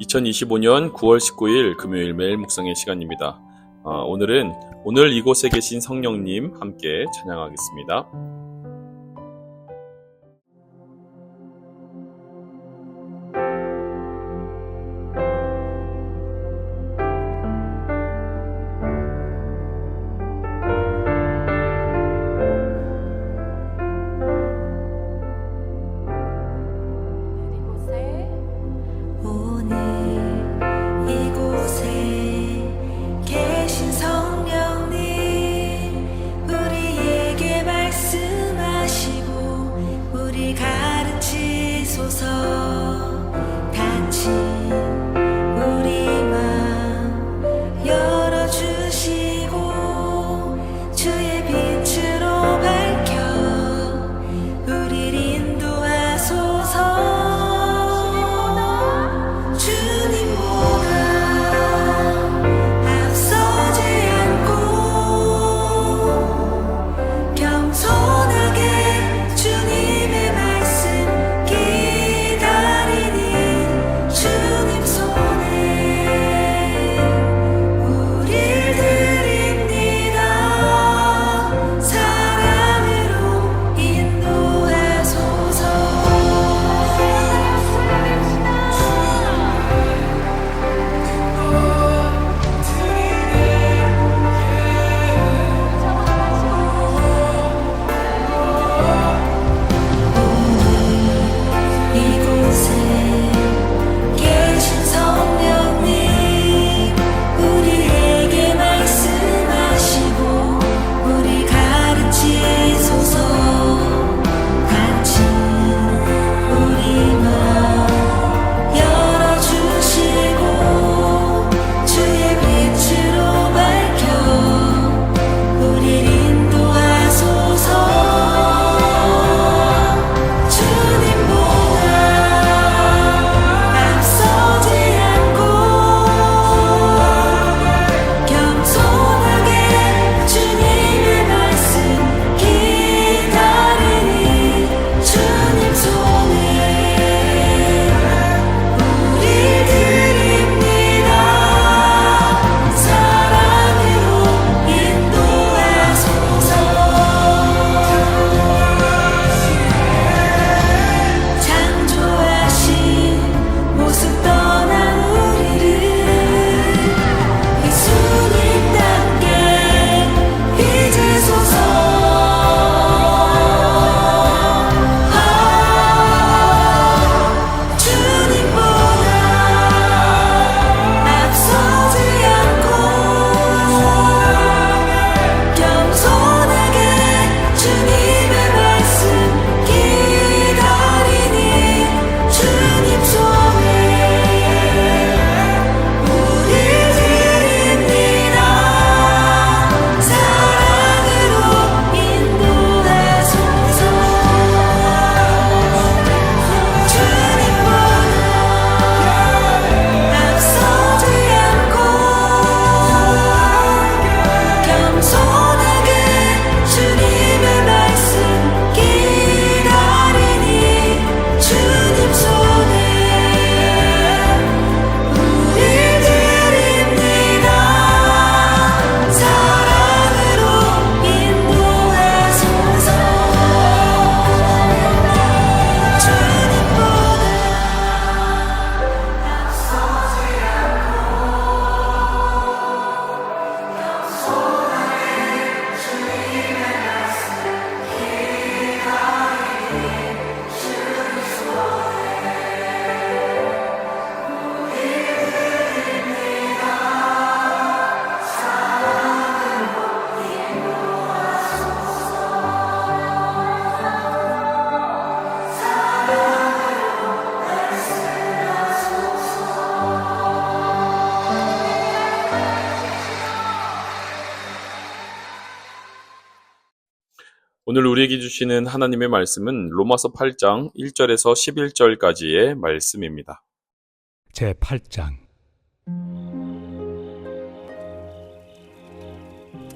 2025년 9월 19일 금요일 매일 묵상의 시간입니다. 어, 오늘은 오늘 이곳에 계신 성령님 함께 찬양하겠습니다. 오늘 우리에게 주시는 하나님의 말씀은 로마서 8장 1절에서 11절까지의 말씀입니다. 제 8장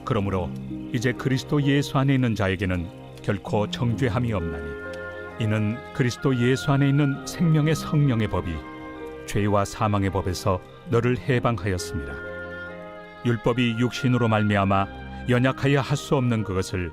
그러므로 이제 그리스도 예수 안에 있는 자에게는 결코 정죄함이 없나니 이는 그리스도 예수 안에 있는 생명의 성령의 법이 죄와 사망의 법에서 너를 해방하였습니다. 율법이 육신으로 말미암아 연약하여 할 수 없는 그것을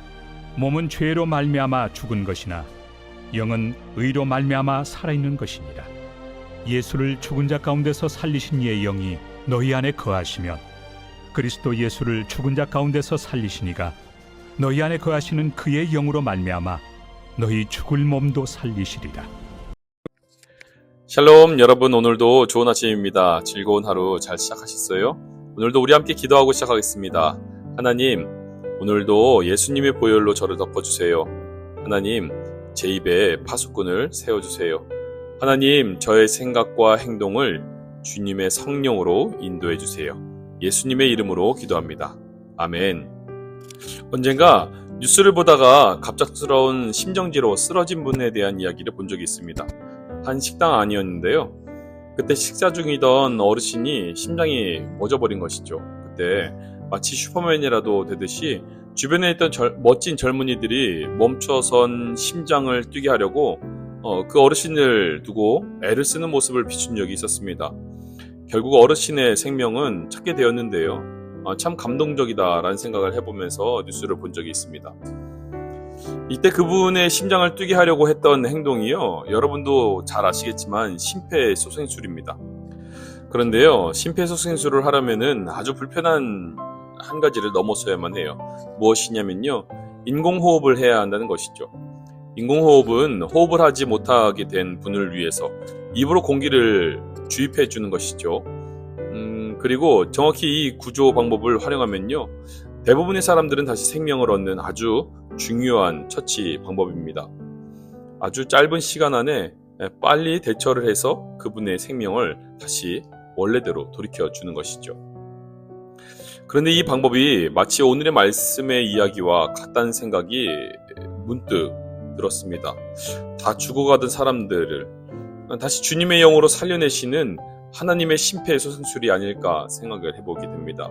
몸은 죄로 말미암아 죽은 것이나 영은 의로 말미암아 살아있는 것이니라 예수를 죽은 자 가운데서 살리신 이의 영이 너희 안에 거하시면 그리스도 예수를 죽은 자 가운데서 살리시니가 너희 안에 거하시는 그의 영으로 말미암아 너희 죽을 몸도 살리시리라. 샬롬 여러분 오늘도 좋은 아침입니다. 즐거운 하루 잘 시작하셨어요? 오늘도 우리 함께 기도하고 시작하겠습니다. 하나님 오늘도 예수님의 보혈로 저를 덮어주세요. 하나님 제 입에 파수꾼을 세워주세요. 하나님 저의 생각과 행동을 주님의 성령으로 인도해 주세요. 예수님의 이름으로 기도합니다. 아멘. 언젠가 뉴스를 보다가 갑작스러운 심정지로 쓰러진 분에 대한 이야기를 본 적이 있습니다. 한 식당 아니었는데요. 그때 식사 중이던 어르신이 심장이 멎어버린 것이죠. 그때 마치 슈퍼맨이라도 되듯이 주변에 있던 절- 멋진 젊은이들이 멈춰선 심장을 뛰게 하려고 어, 그 어르신을 두고 애를 쓰는 모습을 비춘 적이 있었습니다. 결국 어르신의 생명은 찾게 되었는데요. 어, 참 감동적이다라는 생각을 해보면서 뉴스를 본 적이 있습니다. 이때 그분의 심장을 뛰게 하려고 했던 행동이요. 여러분도 잘 아시겠지만 심폐소생술입니다. 그런데요, 심폐소생술을 하려면은 아주 불편한 한 가지를 넘어서야만 해요. 무엇이냐면요, 인공호흡을 해야 한다는 것이죠. 인공호흡은 호흡을 하지 못하게 된 분을 위해서 입으로 공기를 주입해 주는 것이죠. 음, 그리고 정확히 이 구조 방법을 활용하면요, 대부분의 사람들은 다시 생명을 얻는 아주 중요한 처치 방법입니다. 아주 짧은 시간 안에 빨리 대처를 해서 그분의 생명을 다시 원래대로 돌이켜 주는 것이죠. 그런데 이 방법이 마치 오늘의 말씀의 이야기와 같다는 생각이 문득 들었습니다. 다 죽어가던 사람들을 다시 주님의 영으로 살려내시는 하나님의 심폐소생술이 아닐까 생각을 해보게 됩니다.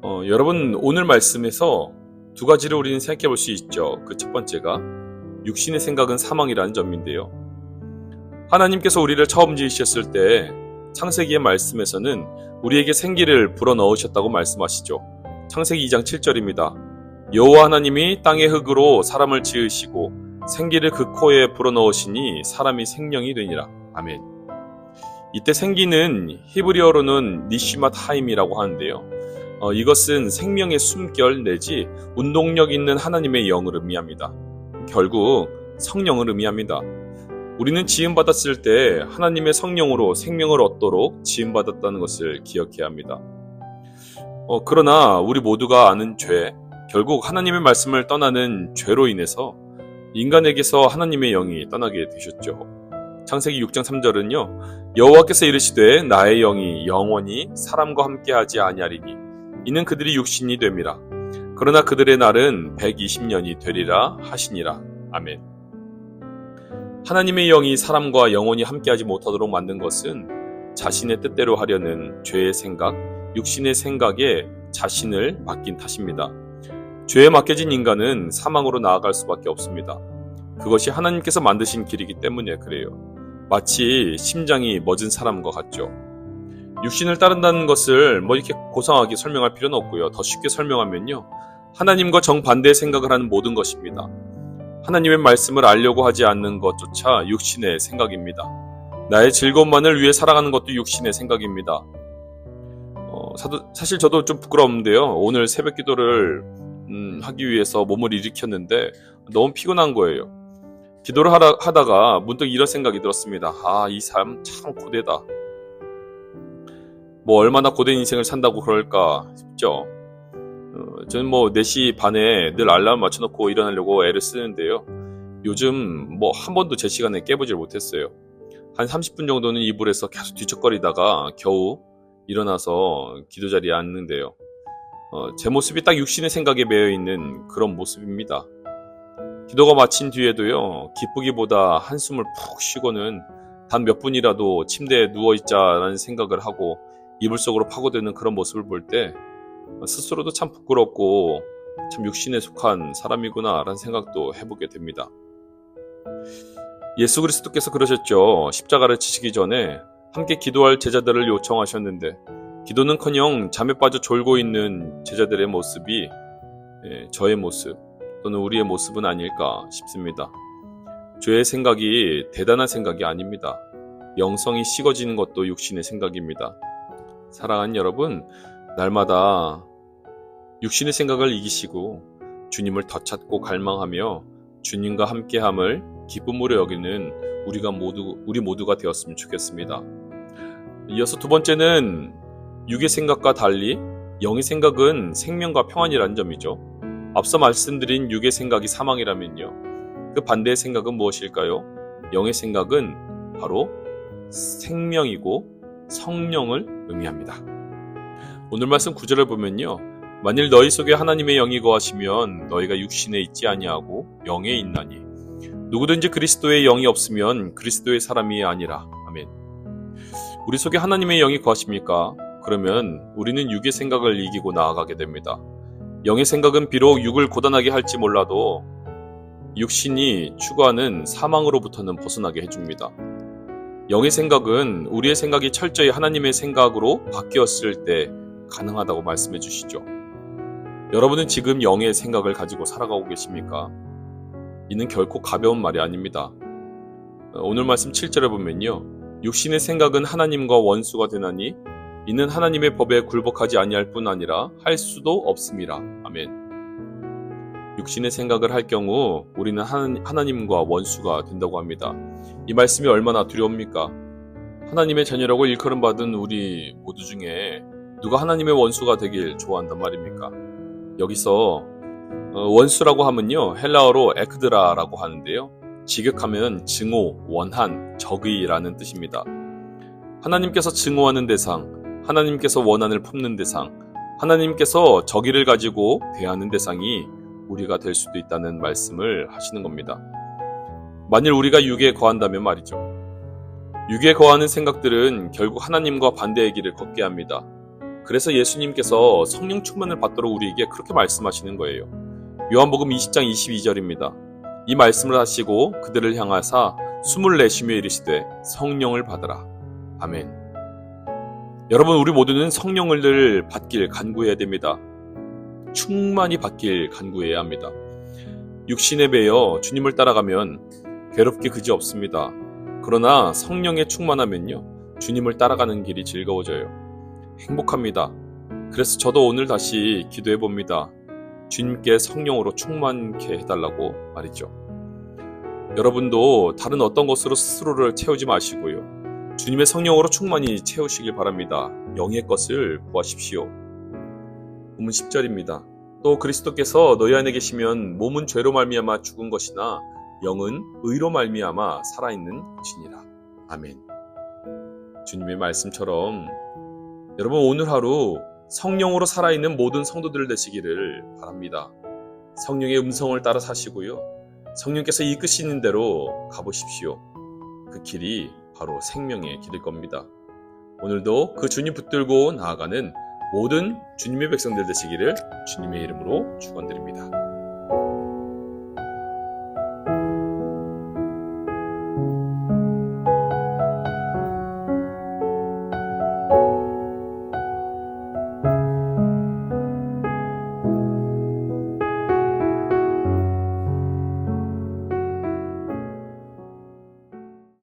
어, 여러분 오늘 말씀에서 두 가지를 우리는 생각해 볼 수 있죠. 그 첫 번째가 육신의 생각은 사망이라는 점인데요. 하나님께서 우리를 처음 지으셨을 때 창세기의 말씀에서는 우리에게 생기를 불어넣으셨다고 말씀하시죠. 창세기 2장 7절입니다. 여호와 하나님이 땅의 흙으로 사람을 지으시고 생기를 그 코에 불어넣으시니 사람이 생명이 되니라. 아멘. 이때 생기는 히브리어로는 니시맛 하임이라고 하는데요. 어, 이것은 생명의 숨결 내지 운동력 있는 하나님의 영을 의미합니다. 결국 성령을 의미합니다. 우리는 지음받았을 때 하나님의 성령으로 생명을 얻도록 지음받았다는 것을 기억해야 합니다. 어, 그러나 우리 모두가 아는 죄, 결국 하나님의 말씀을 떠나는 죄로 인해서 인간에게서 하나님의 영이 떠나게 되셨죠. 창세기 6장 3절은요. 여호와께서 이르시되 나의 영이 영원히 사람과 함께하지 아니하리니 이는 그들이 육신이 됨이라. 그러나 그들의 날은 120년이 되리라 하시니라. 아멘. 하나님의 영이 사람과 영원히 함께하지 못하도록 만든 것은 자신의 뜻대로 하려는 죄의 생각, 육신의 생각에 자신을 맡긴 탓입니다. 죄에 맡겨진 인간은 사망으로 나아갈 수밖에 없습니다. 그것이 하나님께서 만드신 길이기 때문에 그래요. 마치 심장이 멎은 사람과 같죠. 육신을 따른다는 것을 뭐 이렇게 고상하게 설명할 필요는 없고요. 더 쉽게 설명하면요. 하나님과 정반대의 생각을 하는 모든 것입니다. 하나님의 말씀을 알려고 하지 않는 것조차 육신의 생각입니다. 나의 즐거움만을 위해 살아가는 것도 육신의 생각입니다. 사도- 사실 저도 좀 부끄러운데요. 오늘 새벽 기도를 음, 하기 위해서 몸을 일으켰는데 너무 피곤한 거예요. 기도를 하다, 하다가 문득 이런 생각이 들었습니다. 아, 이 삶 참 고되다. 뭐 얼마나 고된 인생을 산다고 그럴까 싶죠. 어, 저는 뭐 4시 반에 늘 알람 맞춰놓고 일어나려고 애를 쓰는데요. 요즘 뭐 한 번도 제 시간에 깨보질 못했어요. 한 30분 정도는 이불에서 계속 뒤척거리다가 겨우 일어나서 기도 자리에 앉는데요. 어, 제 모습이 딱 육신의 생각에 매여 있는 그런 모습입니다. 기도가 마친 뒤에도요, 기쁘기보다 한숨을 푹 쉬고는 단 몇 분이라도 침대에 누워있자라는 생각을 하고 이불 속으로 파고드는 그런 모습을 볼 때 스스로도 참 부끄럽고 참 육신에 속한 사람이구나 라는 생각도 해보게 됩니다. 예수 그리스도께서 그러셨죠. 십자가를 치시기 전에 함께 기도할 제자들을 요청하셨는데 기도는커녕 잠에 빠져 졸고 있는 제자들의 모습이 예, 저의 모습 또는 우리의 모습은 아닐까 싶습니다. 죄의 생각이 대단한 생각이 아닙니다. 영성이 식어지는 것도 육신의 생각입니다. 사랑하는 여러분, 날마다 육신의 생각을 이기시고 주님을 더 찾고 갈망하며 주님과 함께함을 기쁨으로 여기는 우리가 모두 우리 모두가 되었으면 좋겠습니다. 이어서 두 번째는 육의 생각과 달리 영의 생각은 생명과 평안이라는 점이죠. 앞서 말씀드린 육의 생각이 사망이라면요. 그 반대의 생각은 무엇일까요? 영의 생각은 바로 생명이고 성령을 의미합니다. 오늘 말씀 구절을 보면요. 만일 너희 속에 하나님의 영이 거하시면 너희가 육신에 있지 아니하고 영에 있나니 누구든지 그리스도의 영이 없으면 그리스도의 사람이 아니라 아멘. 우리 속에 하나님의 영이 거하십니까? 그러면 우리는 육의 생각을 이기고 나아가게 됩니다. 영의 생각은 비록 육을 고단하게 할지 몰라도 육신이 추구하는 사망으로부터는 벗어나게 해줍니다. 영의 생각은 우리의 생각이 철저히 하나님의 생각으로 바뀌었을 때 가능하다고 말씀해 주시죠. 여러분은 지금 영의 생각을 가지고 살아가고 계십니까? 이는 결코 가벼운 말이 아닙니다. 오늘 말씀 7절에 보면요. 육신의 생각은 하나님과 원수가 되나니 이는 하나님의 법에 굴복하지 아니할 뿐 아니라 할 수도 없음이라. 아멘. 육신의 생각을 할 경우 우리는 하나- 하나님과 원수가 된다고 합니다. 이 말씀이 얼마나 두려웁니까? 하나님의 자녀라고 일컬음 받은 우리 모두 중에 누가 하나님의 원수가 되길 좋아한단 말입니까? 여기서 어, 원수라고 하면요 헬라어로 에크드라라고 하는데요 직역하면 증오, 원한, 적의라는 뜻입니다. 하나님께서 증오하는 대상, 하나님께서 원한을 품는 대상, 하나님께서 적의를 가지고 대하는 대상이 우리가 될 수도 있다는 말씀을 하시는 겁니다. 만일 우리가 육에 거한다면 말이죠. 육에 거하는 생각들은 결국 하나님과 반대의 길을 걷게 합니다. 그래서 예수님께서 성령 충만을 받도록 우리에게 그렇게 말씀하시는 거예요. 요한복음 20장 22절입니다. 이 말씀을 하시고 그들을 향하사 숨을 내쉬며 이르시되 성령을 받으라. 아멘. 여러분 우리 모두는 성령을 늘 받길 간구해야 됩니다. 충만히 받길 간구해야 합니다. 육신에 배어 주님을 따라가면 괴롭게 그지 없습니다. 그러나 성령에 충만하면요. 주님을 따라가는 길이 즐거워져요. 행복합니다. 그래서 저도 오늘 다시 기도해 봅니다. 주님께 성령으로 충만케 해달라고 말이죠. 여러분도 다른 어떤 것으로 스스로를 채우지 마시고요. 주님의 성령으로 충만히 채우시길 바랍니다. 영의 것을 구하십시오. 본문 10절입니다. 또 그리스도께서 너희 안에 계시면 몸은 죄로 말미암아 죽은 것이나 영은 의로 말미암아 살아있는 것이니라. 아멘. 주님의 말씀처럼 여러분 오늘 하루 성령으로 살아있는 모든 성도들 되시기를 바랍니다. 성령의 음성을 따라 사시고요. 성령께서 이끄시는 대로 가보십시오. 그 길이 바로 생명의 길일 겁니다. 오늘도 그 주님 붙들고 나아가는 모든 주님의 백성들 되시기를 주님의 이름으로 축원드립니다.